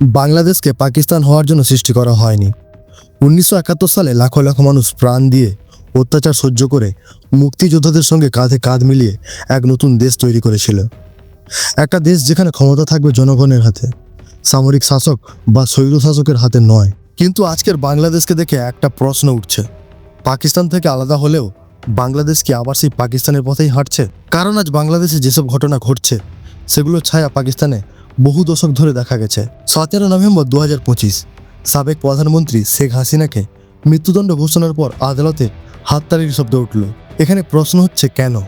বাংলাদেশকে পাকিস্তান হওয়ার জন্য সৃষ্টি করা হয়নি। উনিশশো একাত্তর সালে লাখো লাখো মানুষ প্রাণ দিয়ে অত্যাচার সহ্য করে মুক্তিযোদ্ধাদের সঙ্গে কাঁধে কাঁধ মিলিয়ে এক নতুন দেশ তৈরি করেছিল। একটা দেশ যেখানে ক্ষমতা থাকবে জনগণের হাতে, সামরিক শাসক বা স্বৈর শাসকের হাতে নয়। কিন্তু আজকের বাংলাদেশকে দেখে একটা প্রশ্ন উঠছে। পাকিস্তান থেকে আলাদা হলেও বাংলাদেশ কি আবার সেই পাকিস্তানের পথেই হাঁটছে? কারণ আজ বাংলাদেশে যেসব ঘটনা ঘটছে, সেগুলোর ছায়া পাকিস্তানে বহু দশক ধরে দেখা গেছে। সতেরো নভেম্বর দু হাজার পঁচিশ, সাবেক প্রধানমন্ত্রী শেখ হাসিনাকে মৃত্যুদণ্ড ঘোষণার পর আদালতে হাততালির শব্দ উঠল। এখানে প্রশ্ন হচ্ছে কেন?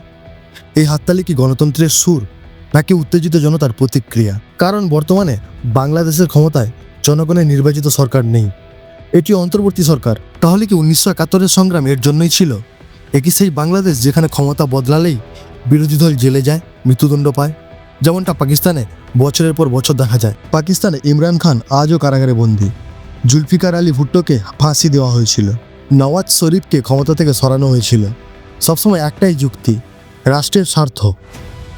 এই হাততালি কি গণতন্ত্রের সুর, নাকি উত্তেজিত জনতার প্রতিক্রিয়া? কারণ বর্তমানে বাংলাদেশের ক্ষমতায় জনগণের নির্বাচিত সরকার নেই। এটি অন্তর্বর্তী সরকার, তাহলে কি উনিশশো একাত্তরের সংগ্রাম এর জন্যই ছিল? একই সেই বাংলাদেশ যেখানে ক্ষমতা বদলালেই বিরোধী দল জেলে যায়, মৃত্যুদণ্ড পায়? যেমনটা পাকিস্তানে বছরের পর বছর দেখা যায়। পাকিস্তানে ইমরান খান আজও কারাগারে বন্দী। জুলফিকার আলী ভুট্টোকে ফাঁসি দেওয়া হয়েছিল। নওয়াজ শরীফকে ক্ষমতা থেকে সরানো হয়েছিল। সবসময় একটাই যুক্তি, রাষ্ট্রের স্বার্থ।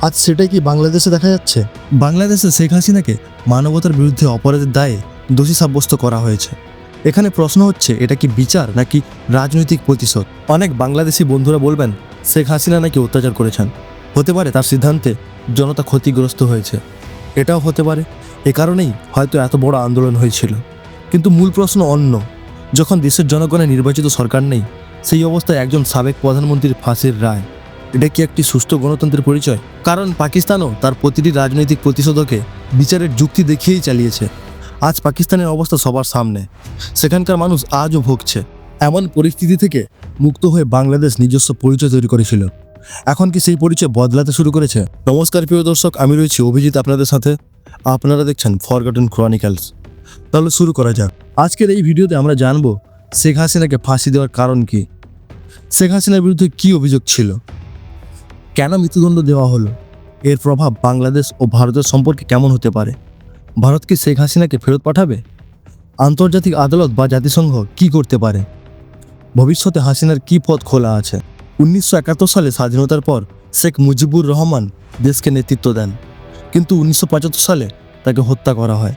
আজ সেটাই কি বাংলাদেশে দেখা যাচ্ছে? বাংলাদেশে শেখ হাসিনাকে মানবতার বিরুদ্ধে অপরাধের দায়ে দোষী সাব্যস্ত করা হয়েছে। এখানে প্রশ্ন হচ্ছে, এটা কি বিচার নাকি রাজনৈতিক প্রতিশোধ? অনেক বাংলাদেশি বন্ধুরা বলবেন, শেখ হাসিনা নাকি অত্যাচার করেছেন। হতে পারে তার সিদ্ধান্তে জনতা ক্ষতিগ্রস্ত হয়েছে। এটাও হতে পারে। এ কারণেই হয়তো এত বড় আন্দোলন হয়েছিল। কিন্তু মূল প্রশ্ন অন্য। যখন দেশের জনগণের নির্বাচিত সরকার নেই, সেই অবস্থায় একজন সাবেক প্রধানমন্ত্রীর ফাঁসির রায়। এটা কি একটি সুস্থ গণতন্ত্রের পরিচয়? কারণ পাকিস্তানও তার প্রতিটি রাজনৈতিক প্রতিশোধকে বিচারের যুক্তি দেখিয়েই চালিয়েছে। আজ পাকিস্তানের অবস্থা সবার সামনে। সেখানকার মানুষ আজও ভুগছে। এমন পরিস্থিতি থেকে মুক্ত হয়ে বাংলাদেশ নিজস্ব পরিচয় তৈরি করেছিল। এখন কি সেই পরিচয় বদলাতে শুরু করেছে? নমস্কার, প্রিয় দর্শক, আমি রয়েছি অভিজিৎ আপনাদের সাথে। আপনারা দেখছেন ফরগটন ক্রনিক্যালস তাহলে শুরু করা যাক। আজকের এই ভিডিওতে আমরা জানব শেখ হাসিনাকে ফাঁসি দেওয়ার কারণ কি। শেখ হাসিনার বিরুদ্ধে কি অভিযোগ ছিল? কেন মৃত্যুদণ্ড দেওয়া হলো? এর প্রভাব বাংলাদেশ ও ভারতের সম্পর্কে কেমন হতে পারে? ভারত কি শেখ হাসিনাকে ফেরত পাঠাবে? আন্তর্জাতিক আদালত বা জাতিসংঘ কি করতে পারে? ভবিষ্যতে হাসিনার কি পথ খোলা আছে? উনিশশো একাত্তর সালে স্বাধীনতার পর শেখ মুজিবুর রহমান দেশকে নেতৃত্ব দেন। কিন্তু উনিশশো পঁচাত্তর সালে তাকে হত্যা করা হয়।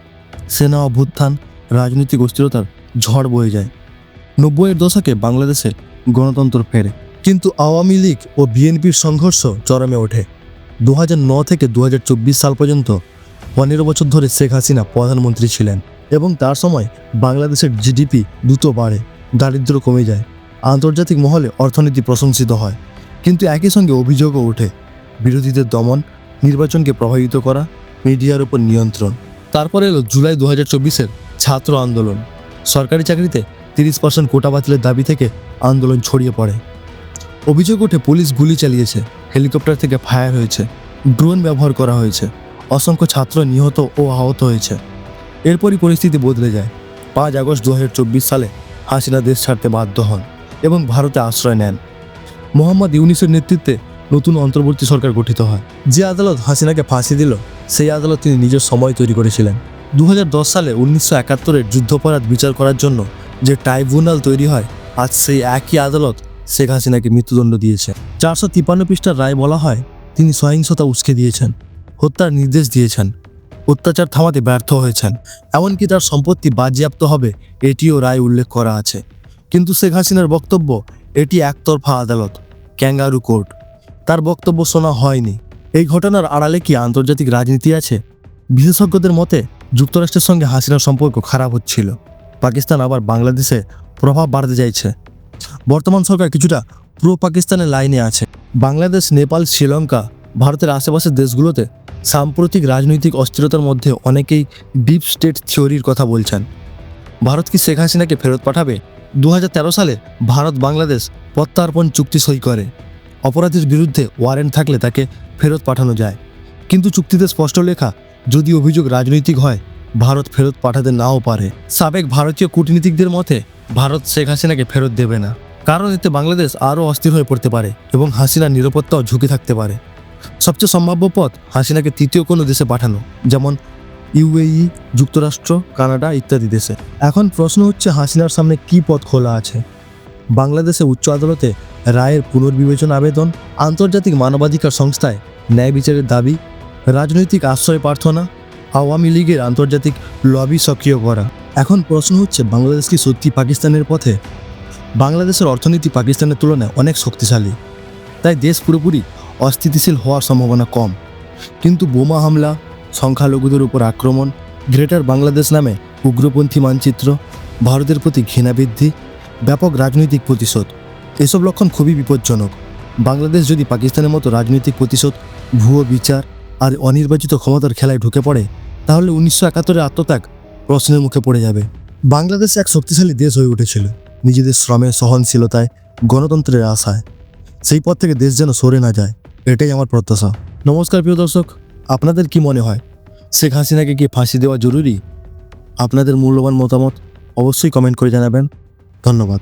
সেনা অভ্যুত্থান, রাজনৈতিক অস্থিরতার ঝড় বয়ে যায়। নব্বইয়ের দশকে বাংলাদেশে গণতন্ত্র ফেরে। কিন্তু আওয়ামী লীগ ও বিএনপির সংঘর্ষ চরমে ওঠে। দু থেকে দু হাজার চব্বিশ সাল পর্যন্ত পনেরো বছর ধরে শেখ হাসিনা প্রধানমন্ত্রী ছিলেন এবং তার সময় বাংলাদেশের জিডিপি দ্রুত বাড়ে, দারিদ্র্য কমে যায়। আন্তর্জাতিক মহলে অর্থনীতি প্রশংসিত হয়। কিন্তু একই সঙ্গে অভিযোগও ওঠে, বিরোধীদের দমন, নির্বাচনকে প্রভাবিত করা, মিডিয়ার উপর নিয়ন্ত্রণ। তারপরে এলো জুলাই দু হাজার চব্বিশের ছাত্র আন্দোলন। সরকারি চাকরিতে তিরিশ পার্সেন্ট কোটা বাতিলের দাবি থেকে আন্দোলন ছড়িয়ে পড়ে। অভিযোগ ওঠে, পুলিশ গুলি চালিয়েছে, হেলিকপ্টার থেকে ফায়ার হয়েছে, ড্রোন ব্যবহার করা হয়েছে, অসংখ্য ছাত্র নিহত ও আহত হয়েছে। এরপরই পরিস্থিতি বদলে যায়। পাঁচ আগস্ট দু হাজার চব্বিশ সালে হাসিনা দেশ ছাড়তে বাধ্য হন। এবং ভারতে আশ্রয় নেন। মোহাম্মদ ইউনিসের নেতৃত্বে নতুন অন্তর্বর্তী সরকার গঠিত হয়। যে আদালত হাসিনাকে ফাঁসি দিল, সেই আদালত তিনি নিজের সময় তৈরি করেছিলেন। দু হাজার দশ সালে উনিশশো একাত্তরের যুদ্ধাপরাধ বিচার করার জন্য যে ট্রাইব্যুনাল তৈরি হয়, আজ সেই একই আদালত শেখ হাসিনাকে মৃত্যুদণ্ড দিয়েছে। চারশো তিপ্পান্ন পৃষ্ঠার রায় বলা হয়, তিনি সহিংসতা উস্কে দিয়েছেন, হত্যার নির্দেশ দিয়েছেন, অত্যাচার থামাতে ব্যর্থ হয়েছেন। এমনকি তার সম্পত্তি বাজেয়াপ্ত হবে, এটিও রায় উল্লেখ করা আছে। কিন্তু শেখ হাসিনার বক্তব্য, এটি একতরফা আদালত, ক্যাঙ্গারু কোর্ট। তার বক্তব্য শোনা হয়নি। এই ঘটনার আড়ালে কি আন্তর্জাতিক রাজনীতি আছে? বিশেষজ্ঞদের মতে, যুক্তরাষ্ট্রের সঙ্গে হাসিনার সম্পর্ক খারাপ হচ্ছিল। পাকিস্তান আবার বাংলাদেশে প্রভাব বাড়তে চাইছে। বর্তমান সরকার কিছুটা প্রো পাকিস্তানের লাইনে আছে। বাংলাদেশ, নেপাল, শ্রীলঙ্কা, ভারতের আশেপাশের দেশগুলোতে সাম্প্রতিক রাজনৈতিক অস্থিরতার মধ্যে অনেকেই ডিপ স্টেট থিওরির কথা বলছেন। ভারত কি শেখ হাসিনাকে ফেরত পাঠাবে? দু হাজার তেরো সালে ভারত বাংলাদেশ প্রত্যার্পণ চুক্তি সই করে। অপরাধীর বিরুদ্ধে ওয়ারেন্ট থাকলে তাকে ফেরত পাঠানো যায়। কিন্তু চুক্তিতে স্পষ্ট লেখা, যদি অভিযোগ রাজনৈতিক হয়, ভারত ফেরত পাঠাতে নাও পারে। সাবেক ভারতীয় কূটনীতিকদের মতে, ভারত শেখ হাসিনাকে ফেরত দেবে না। কারণ এতে বাংলাদেশ আরও অস্থির হয়ে পড়তে পারে এবং হাসিনার নিরাপত্তাও ঝুঁকি থাকতে পারে। সবচেয়ে সম্ভাব্য পথ হাসিনাকে তৃতীয় কোনো দেশে পাঠানো, যেমন ইউএই, যুক্তরাষ্ট্র, কানাডা ইত্যাদি দেশে। এখন প্রশ্ন হচ্ছে হাসিনার সামনে কি পথ খোলা আছে? বাংলাদেশে উচ্চ আদালতে রায়ের পুনর্বিবেচন আবেদন, আন্তর্জাতিক মানবাধিকার সংস্থায় ন্যায় বিচারের দাবি, রাজনৈতিক আশ্রয় প্রার্থনা, আওয়ামী লীগের আন্তর্জাতিক লবি সক্রিয় করা। এখন প্রশ্ন হচ্ছে, বাংলাদেশ কি সত্যি পাকিস্তানের পথে? বাংলাদেশের অর্থনীতি পাকিস্তানের তুলনায় অনেক শক্তিশালী। তাই দেশ পুরোপুরি অস্থিতিশীল হওয়ার সম্ভাবনা কম। কিন্তু বোমা হামলা সংখ্যালঘুদের উপর আক্রমণ, গ্রেটার বাংলাদেশ নামে উগ্রপন্থী মানচিত্র, ভারতের প্রতি ঘৃণা বৃদ্ধি ব্যাপক রাজনৈতিক প্রতিশোধ। এসব লক্ষণ খুবই বিপজ্জনক। বাংলাদেশ যদি পাকিস্তানের মতো রাজনৈতিক প্রতিশোধ, ভুয়ো বিচার আর অনির্বাচিত ক্ষমতার খেলায় ঢুকে পড়ে, তাহলে উনিশশো একাত্তরের আত্মত্যাগ প্রশ্নের মুখে পড়ে যাবে। বাংলাদেশ এক শক্তিশালী দেশ হয়ে উঠেছিল, নিজেদের শ্রমে সহনশীলতায়, গণতন্ত্রের আশায়। সেই পথ থেকে দেশ যেন সরে না যায়, এটাই আমার প্রত্যাশা। নমস্কার, প্রিয় দর্শক। আপনাদের কি মনে হয়? শেখ হাসিনাকে কি ফাঁসি দেওয়া জরুরি? আপনাদের মূল্যবান মতামত অবশ্যই কমেন্ট করে জানাবেন। ধন্যবাদ।